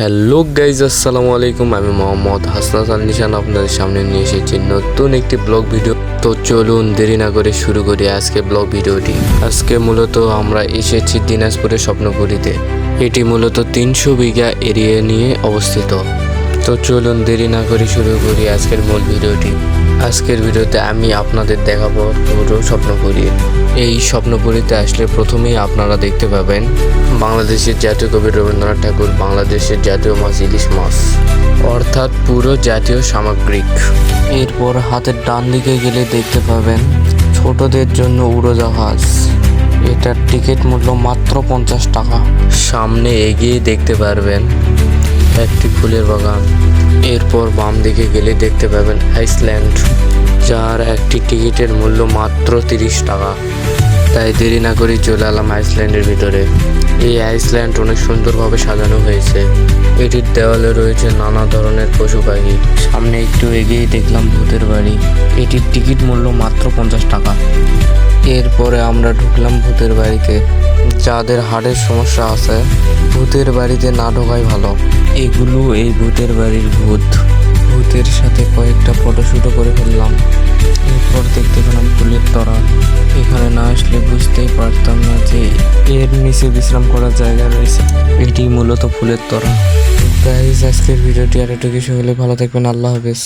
Hello guys আসসালামু আলাইকুম আমি মোহাম্মদ হাসনাত আল নিশান আপনাদের সামনে নিয়ে এসেছি নতুন একটি ব্লগ ভিডিও। তো চলুন দেরি না করে শুরু করি আজকে ব্লগ ভিডিওটি। আজকে মূলত আমরা এসেছি দিনাজপুরের স্বপ্নপুরীতে। এটি মূলত তিনশো বিঘা এরিয়া নিয়ে অবস্থিত। তো চলুন দেরি না করে শুরু করি আজকের মূল ভিডিওটি। আজকের ভিডিওতে আমি আপনাদের দেখাবো পুরো স্বপ্নপুরী। এই স্বপ্নপুরীতে আসলে প্রথমেই আপনারা দেখতে পাবেন বাংলাদেশের জাতীয় কবি রবীন্দ্রনাথ ঠাকুর, বাংলাদেশের জাতীয় মাছ ইলিশ মাছ, অর্থাৎ পুরো জাতীয় সামগ্রিক। এরপর হাতের ডান দিকে গেলে দেখতে পাবেন ছোটদের জন্য উড়োজাহাজ। এটার টিকিট মূল্য মাত্র পঞ্চাশ টাকা। সামনে এগিয়ে দেখতে পারবেন একটি ফুলের বাগান। এরপর বাম দিকে গেলে দেখতে পাবেন আইসল্যান্ড, যার একটি টিকিটের মূল্য মাত্র তিরিশ টাকা। তাই দেরি না করে চলে এলাম আইসল্যান্ডের ভিতরে। এই আইসল্যান্ড অনেক সুন্দরভাবে সাজানো হয়েছে। এটির দেওয়ালে রয়েছে নানা ধরনের পশু পাখি সামনে একটু এগিয়ে দেখলাম ভূতের বাড়ি। এটির টিকিট মূল্য মাত্র পঞ্চাশ টাকা। এরপরে আমরা ঢুকলাম ভূতের বাড়িতে। যাদের হাড়ের সমস্যা আছে, ভূতের বাড়িতে না ঢোকাই ভালো। এগুলো এই ভূতের বাড়ির ভূত। ভূতের সাথে কয়েকটা ফটোশ্যুটও করে ফেললাম। এরপর দেখতে পেলাম ফুলের তরা। এখানে না আসলে বুঝতেই পারতাম না যে এর নিচে বিশ্রাম করার জায়গা রয়েছে। এটি মূলত ফুলের তরা। আজকের ভিডিওটি আর একটু কিছু হলে ভালো থাকবেন। আল্লাহ হাফেজ।